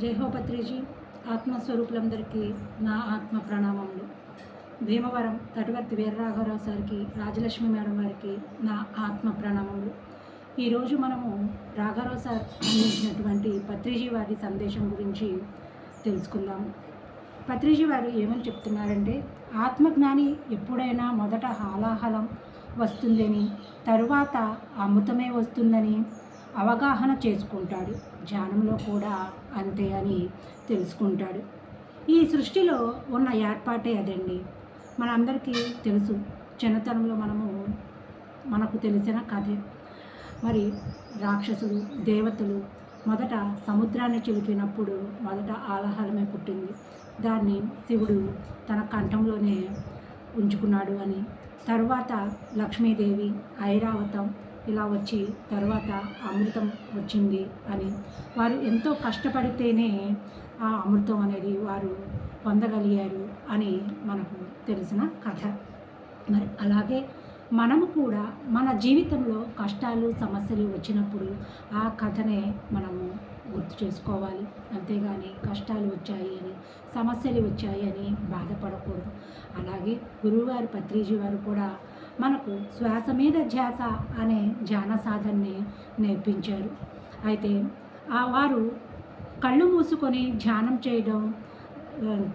జయహోపత్రిజీ ఆత్మస్వరూపులందరికీ నా ఆత్మ ప్రణామములు. భీమవరం తటవర్తి వీరరాఘవరావు సార్కి రాజలక్ష్మి మేడం వారికి నా ఆత్మ ప్రణామములు. ఈరోజు మనము రాఘవరావు సార్ అందించినటువంటి పత్రిజీ వారి సందేశం గురించి తెలుసుకుందాము పత్రిజీ వారు ఏమని చెప్తున్నారంటే ఆత్మజ్ఞాని ఎప్పుడైనా మొదట హాలాహలం వస్తుందని తరువాత అమృతమే వస్తుందని అవగాహన చేసుకుంటాడు. ధ్యానంలో కూడా అంతే అని తెలుసుకుంటాడు. ఈ సృష్టిలో ఉన్న ఏర్పాటే అదండి. మనందరికీ తెలుసు. చిన్నతనంలో మనము మనకు తెలిసిన కథే. మరి రాక్షసులు దేవతలు మొదట సముద్రాన్ని చిలికినప్పుడు మొదట ఆలహారమే పుట్టింది. దాన్ని శివుడు తన కంఠంలోనే ఉంచుకున్నాడు అని. తరువాత లక్ష్మీదేవి ఐరావతం ఇలా వచ్చి తర్వాత అమృతం వచ్చింది అని. వారు ఎంతో కష్టపడితేనే ఆ అమృతం అనేది వారు పొందగలిగారు అని మనకు తెలిసిన కథ. మరి అలాగే మనము కూడా మన జీవితంలో కష్టాలు సమస్యలు వచ్చినప్పుడు ఆ కథనే మనము గుర్తు చేసుకోవాలి. అంతేగాని కష్టాలు వచ్చాయి అని సమస్యలు వచ్చాయి అని బాధపడకూడదు. అలాగే గురువుగారు పత్రిజీ వారు కూడా మనకు శ్వాస మీద ధ్యాస అనే ధ్యాన సాధనని నేర్పించారు. అయితే ఆ వారు కళ్ళు మూసుకొని ధ్యానం చేయడం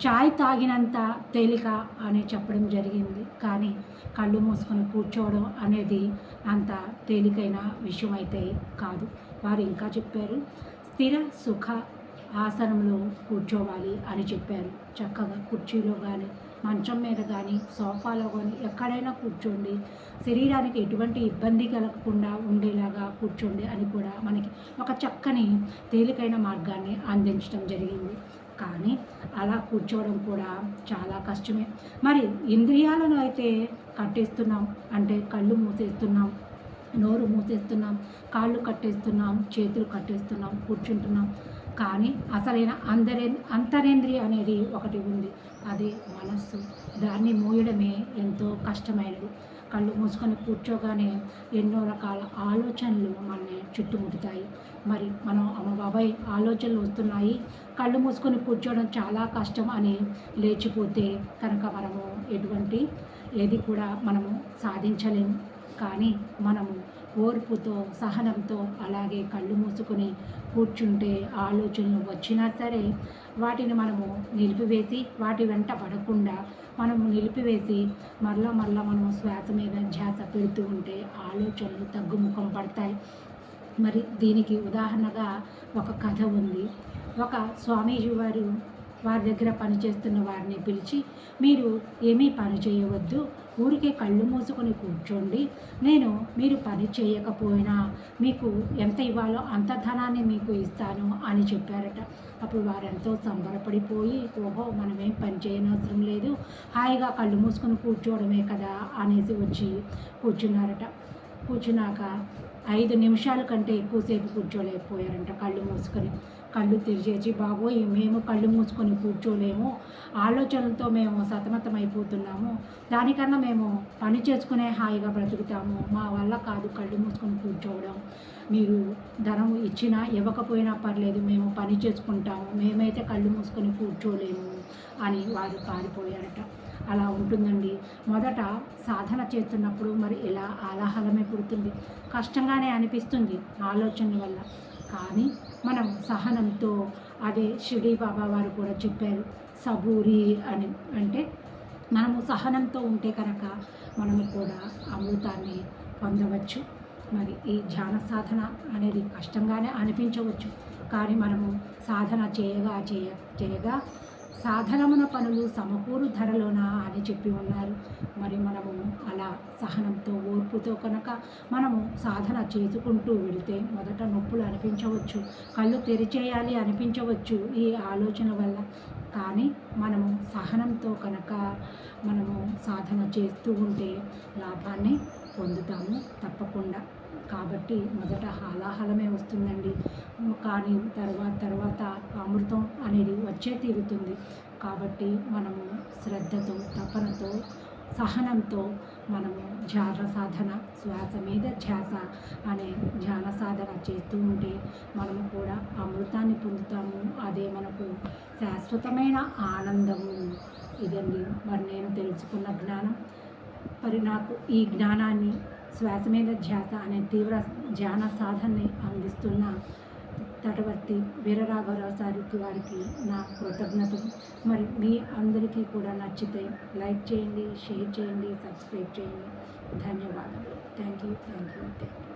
చాయ్ తాగినంత తేలిక అని చెప్పడం జరిగింది. కానీ కళ్ళు మూసుకొని కూర్చోవడం అనేది అంత తేలికైన విషయం అయితే కాదు. వారు ఇంకా చెప్పారు స్థిర సుఖ ఆసనంలో కూర్చోవాలి అని చెప్పారు. చక్కగా కుర్చీలో కానీ మంచం మీద కానీ సోఫాలో కానీ ఎక్కడైనా కూర్చోండి. శరీరానికి ఎటువంటి ఇబ్బంది కలగకుండా ఉండేలాగా కూర్చోండి అని కూడా మనకి ఒక చక్కని తేలికైన మార్గాన్ని అందించడం జరిగింది. కానీ అలా కూర్చోవడం కూడా చాలా కష్టమే. మరి ఇంద్రియాలను అయితే కట్టేస్తున్నాం. అంటే కళ్ళు మూసేస్తున్నాం. నోరు మూసేస్తున్నాం కాళ్ళు కట్టేస్తున్నాం చేతులు కట్టేస్తున్నాం కూర్చుంటున్నాం. కానీ అసలైన అందరే అంతరేంద్రియ అనేది ఒకటి ఉంది. అదే మనస్సు. దాన్ని మూయడమే ఎంతో కష్టమైనది. కళ్ళు మూసుకొని కూర్చోగానే ఎన్నో రకాల ఆలోచనలు మనల్ని చుట్టుముట్టుతాయి. మరి మనం అమ్మ బాబాయ్ ఆలోచనలు వస్తున్నాయి. కళ్ళు మూసుకొని కూర్చోవడం చాలా కష్టం అని లేచిపోతే కనుక మనము ఎటువంటి ఏది కూడా మనము సాధించలేము కానీ మనము ఓర్పుతో సహనంతో అలాగే కళ్ళు మూసుకొని కూర్చుంటే ఆలోచనలు వచ్చినా సరే వాటిని మనము నిలిపివేసి వాటి వెంట పడకుండా మనము నిలిపివేసి మరలా మరలా మనము శ్వాస మీద ధ్యాస పెడుతూ ఉంటే ఆలోచనలు తగ్గుముఖం పడతాయి. మరి దీనికి ఉదాహరణగా ఒక కథ ఉంది. ఒక స్వామీజీ వారు వారి దగ్గర పనిచేస్తున్న వారిని పిలిచి మీరు ఏమీ పని చేయవద్దు. ఊరికే కళ్ళు మూసుకొని కూర్చోండి. నేను మీరు పని చేయకపోయినా మీకు ఎంత ఇవ్వాలో అంత ధనాన్ని మీకు ఇస్తాను అని చెప్పారట. అప్పుడు వారెంతో సంబరపడిపోయి ఓహో మనమేం పని చేయనవసరం లేదు. హాయిగా కళ్ళు మూసుకొని కూర్చోవడమే కదా అనేసి వచ్చి కూర్చున్నారట. కూర్చున్నాక ఐదు నిమిషాల కంటే ఎక్కువసేపు కూర్చోలేకపోయారంట. కళ్ళు మూసుకొని కళ్ళు తెరిచేసి బాబోయ్ మేము కళ్ళు మూసుకొని కూర్చోలేము. ఆలోచనలతో మేము సతమతం అయిపోతున్నాము దానికన్నా మేము పని చేసుకునే హాయిగా బ్రతుకుతాము. మా వల్ల కాదు కళ్ళు మూసుకొని కూర్చోవడం. మీరు ధనం ఇచ్చినా ఇవ్వకపోయినా పర్లేదు మేము పని చేసుకుంటాము. మేమైతే కళ్ళు మూసుకొని కూర్చోలేము అని వారు పారిపోయారట. అలా ఉంటుందండి. మొదట సాధన చేస్తున్నప్పుడు మరి ఇలా ఆలాహలమే పుడుతుంది. కష్టంగా కష్టంగానే అనిపిస్తుంది ఆలోచన వల్ల. కానీ మనం సహనంతో అదే షిరిడి బాబా వారు కూడా చెప్పారు సబూరి అని. అంటే మనము సహనంతో ఉంటే కనుక మనము కూడా అమృతాన్ని పొందవచ్చు. మరి ఈ ధ్యాన సాధన అనేది కష్టంగానే అనిపించవచ్చు. కానీ మనము సాధన చేయగా చేయ చేయగా సాధనమున పనులు సమకూరు ధరలోన అని చెప్పి ఉన్నారు. మరి మనము అలా సహనంతో ఓర్పుతో కనుక మనము సాధన చేసుకుంటూ వెళితే మొదట నొప్పులు అనిపించవచ్చు కళ్ళు తెరిచేయాలి అనిపించవచ్చు ఈ ఆలోచన వల్ల. కానీ మనము సహనంతో కనుక మనము సాధన చేస్తూ ఉంటే లాభాన్ని పొందుతాము తప్పకుండా. కాబట్టి మొదట హాలాహలమే వస్తుందండి. కానీ తర్వాత తర్వాత అమృతం అనేది వచ్చే తీరుతుంది. కాబట్టి మనము శ్రద్ధతో తపనతో సహనంతో మనము ధ్యాన సాధన శ్వాస మీద ధ్యాస అనే ధ్యాన సాధన చేస్తూ ఉంటే మనము కూడా అమృతాన్ని పొందుతాము. అదే మనకు శాశ్వతమైన ఆనందము. ఇదండి మరి నేను తెలుసుకున్న జ్ఞానం. మరి నాకు ఈ జ్ఞానాన్ని శ్వాస మీద ధ్యాస అనే తీవ్ర ధ్యాన సాధనని అందిస్తున్న తటవర్తి వీరరాఘవరావు సారికి వారికి నా కృతజ్ఞతలు. మరి మీ అందరికీ కూడా నచ్చితే లైక్ చేయండి షేర్ చేయండి సబ్స్క్రైబ్ చేయండి. ధన్యవాదాలు thank you thank you thank you